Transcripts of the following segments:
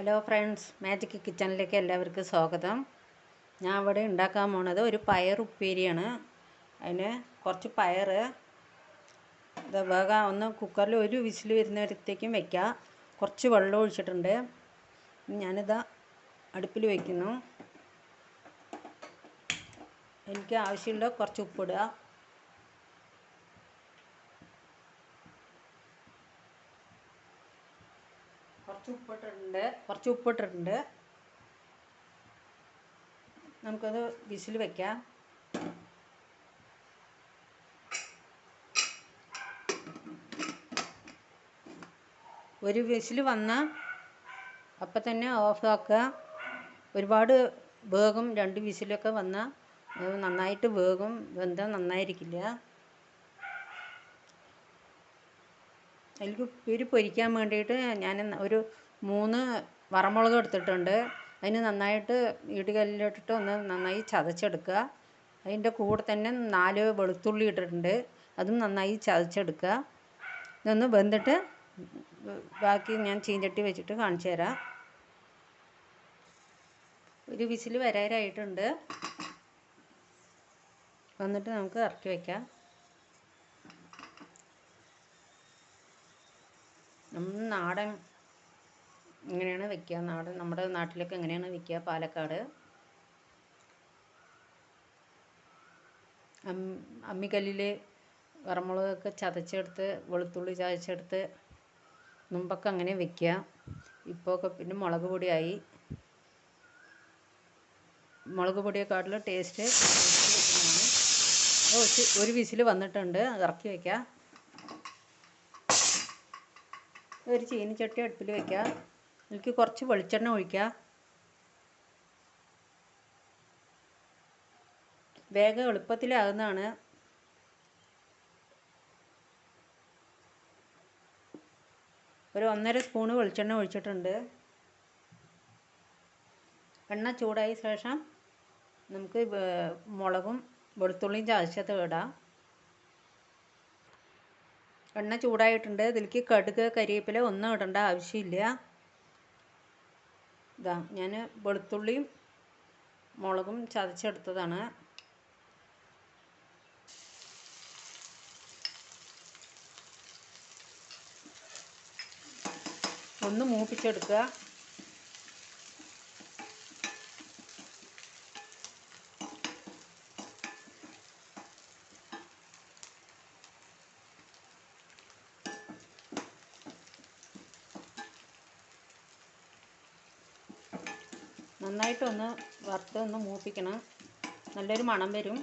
Hello friends magic കിച്ചണിലേക്ക് എല്ലാവർക്കും സ്വാഗതം. ഞാൻ ഇവിടെ ഉണ്ടാക്കാൻ പോണത് ഒരു പയർ ഉപ്പേരിയാണ്. അതിന് കുറച്ച് പയർ ഇത് വേഗം ഒന്ന് കുക്കറിൽ ഒരു വിസിൽ വരുന്നിടത്തേക്കും വെക്കുക കുറച്ച് വെള്ളം ഒഴിച്ചിട്ടുണ്ട്. ഞാനിത് അടുപ്പിൽ വയ്ക്കുന്നു എനിക്ക് ആവശ്യമുള്ള കുറച്ച് ഉപ്പിടുക കുറച്ച് ഉപ്പിട്ടിട്ടുണ്ട്. കുറച്ച് ഉപ്പിട്ടിട്ടുണ്ട്. നമുക്കത് വിസിൽ വെക്കാം. ഒരു വിസിൽ വന്ന അപ്പം തന്നെ ഓഫാക്കുക ഒരുപാട് വേഗം രണ്ട് വിസിലൊക്കെ വന്നാൽ നന്നായിട്ട് വേഗം വെന്താൽ നന്നായിരിക്കില്ല. അതിലേക്ക് ഉപ്പേരി പൊരിക്കാൻ വേണ്ടിയിട്ട് ഞാൻ ഒരു മൂന്ന് വറമുളക് എടുത്തിട്ടുണ്ട്. അതിന് നന്നായിട്ട് ഇടികല്ലിലിട്ടിട്ട് ഒന്ന് നന്നായി ചതച്ചെടുക്കുക. അതിന്റെ കൂടെ തന്നെ നാല് വെളുത്തുള്ളി ഇട്ടിട്ടുണ്ട്. അതും നന്നായി ചതച്ചെടുക്കുക. ഇതൊന്ന് വെന്തിട്ട് ബാക്കി ഞാൻ ചീഞ്ചട്ടി വെച്ചിട്ട് കാണിച്ചു തരാം. ഒരു വിസിൽ വരാറായിട്ടുണ്ട് വന്നിട്ട് നമുക്ക് ഇറക്കി വയ്ക്കാം നമ്മൾ നാടൻ ഇങ്ങനെയാണ് വെക്കുക. നാടൻ നമ്മുടെ നാട്ടിലൊക്കെ എങ്ങനെയാണ് വെക്കുക പാലക്കാട്. അമ്മിക്കല്ലിൽ വറമുളകൊക്കെ ചതച്ചെടുത്ത് വെളുത്തുള്ളി ചതച്ചെടുത്ത് മുമ്പൊക്കെ അങ്ങനെ വെക്കുക. ഇപ്പോഴൊക്കെ പിന്നെ മുളക് പൊടിയായി. മുളക് പൊടിയെക്കാട്ടിലും ടേസ്റ്റ് ഓ ഒരു വിസിൽ വന്നിട്ടുണ്ട്. ഇറക്കി വയ്ക്കാം ഒരു ചീനിച്ചട്ടി അടുപ്പിൽ വെക്കുക. അതിലേക്ക് കുറച്ച് വെളിച്ചെണ്ണ ഒഴിക്കുക. വേഗം എളുപ്പത്തിലാകുന്നതാണ്. ഒരു ഒന്നര സ്പൂണ് വെളിച്ചെണ്ണ ഒഴിച്ചിട്ടുണ്ട്. എണ്ണ ചൂടായ ശേഷം നമുക്ക് മുളകും വെളുത്തുള്ളിയും ചതച്ചത് ഇടാം. എണ്ണ ചൂടായിട്ടുണ്ട്. ഇതിലേക്ക് കടുക് കരിവേപ്പില ഒന്നും ഇടേണ്ട ആവശ്യമില്ല. ഇതാ ഞാൻ വെളുത്തുള്ളിയും മുളകും ചതച്ചെടുത്തതാണ്. ഒന്ന് മൂപ്പിച്ചെടുക്കുക. നന്നായിട്ടൊന്ന് വറുത്ത് ഒന്ന് മൂപ്പിക്കണം. നല്ലൊരു മണം വരും.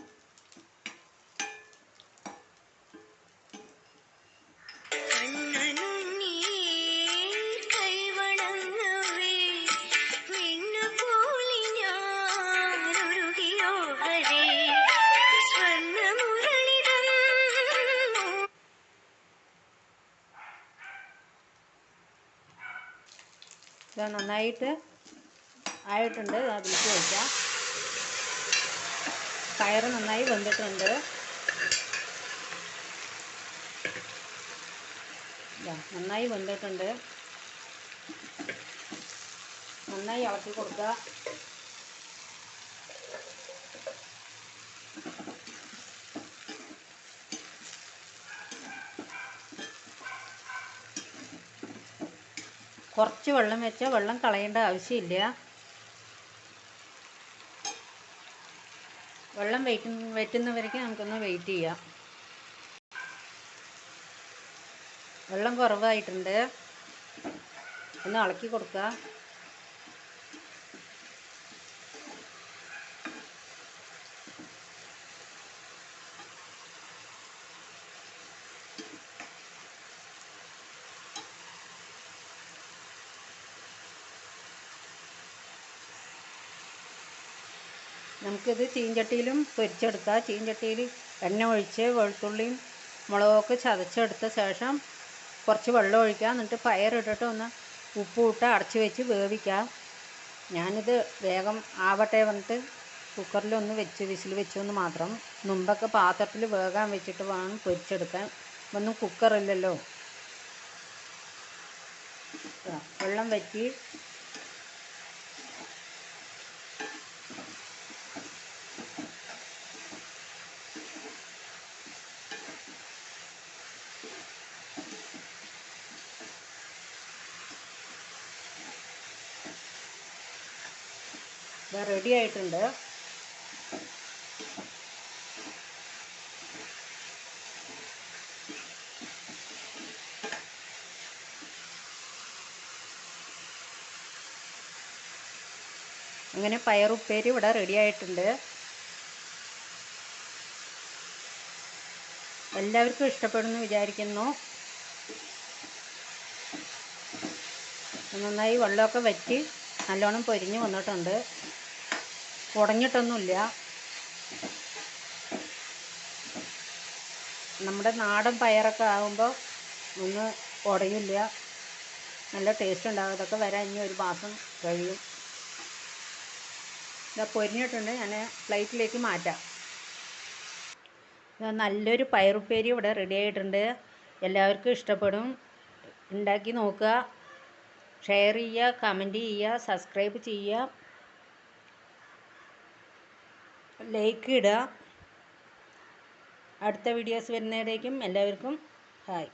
നന്നായിട്ട് ആയിട്ടുണ്ട്. അതിലേക്ക് വയ്ക്കാം പയറ് നന്നായി വെന്തിട്ടുണ്ട്. നന്നായി വെന്തിട്ടുണ്ട്. നന്നായി ഇളക്കി കൊടുക്കുക കുറച്ച് വെള്ളം വെച്ചാൽ വെള്ളം കളയേണ്ട ആവശ്യമില്ല. വെള്ളം വെയിറ്റ് വറ്റുന്നവരേക്ക് നമുക്കൊന്ന് വെയിറ്റ് ചെയ്യാം. വെള്ളം കുറവായിട്ടുണ്ട്. ഒന്ന് ഇളക്കി കൊടുക്കുക. നമുക്കിത് ചീഞ്ചട്ടിയിലും പൊരിച്ചെടുക്കാം. ചീഞ്ചട്ടിയിൽ എണ്ണ ഒഴിച്ച് വെളുത്തുള്ളിയും മുളകൊക്കെ ചതച്ചെടുത്ത ശേഷം കുറച്ച് വെള്ളം ഒഴിക്കുക എന്നിട്ട് പയറിട്ടിട്ട് ഒന്ന് ഉപ്പ് ഇട്ട് അടച്ച് വെച്ച് വേവിക്കുക ഞാനിത് വേഗം ആവട്ടെ വന്നിട്ട് കുക്കറിലൊന്ന് വെച്ച് വിസിൽ വെച്ചൊന്ന് മാത്രം മുമ്പൊക്കെ പാത്രത്തിൽ വേകാൻ വെച്ചിട്ട് വേണം പൊരിച്ചെടുക്കാൻ. ഒന്നും കുക്കറില്ലല്ലോ വെള്ളം വറ്റി ഇത് റെഡി ആയിട്ടുണ്ട്. അങ്ങനെ പയറുപ്പേരി ഇവിടെ റെഡി ആയിട്ടുണ്ട്. എല്ലാവർക്കും ഇഷ്ടപ്പെടുന്നു വിചാരിക്കുന്നു. നന്നായി വെള്ളമൊക്കെ വറ്റി നല്ലോണം പൊരിഞ്ഞു വന്നിട്ടുണ്ട്. ഉടഞ്ഞിട്ടൊന്നുമില്ല നമ്മുടെ നാടൻ പയറൊക്കെ ആകുമ്പോൾ ഒന്ന് ഉടയില്ല നല്ല ടേസ്റ്റ് ഉണ്ടാകും അതൊക്കെ വരാൻ ഇനി ഒരു മാസം കഴിയും. ഇതാ പൊരിഞ്ഞിട്ടുണ്ട്. ഞാൻ പ്ലേറ്റിലേക്ക് മാറ്റാം. നല്ലൊരു പയറുപ്പേരി ഇവിടെ റെഡി ആയിട്ടുണ്ട്. എല്ലാവർക്കും ഇഷ്ടപ്പെടും. ഉണ്ടാക്കി നോക്കുക. ഷെയർ ചെയ്യുക കമന്റ് ചെയ്യുക സബ്സ്ക്രൈബ് ചെയ്യുക. ലൈക്ക് ഇടുക. അടുത്ത വീഡിയോസ് വരുന്നതിലേക്കും എല്ലാവർക്കും ഹായ്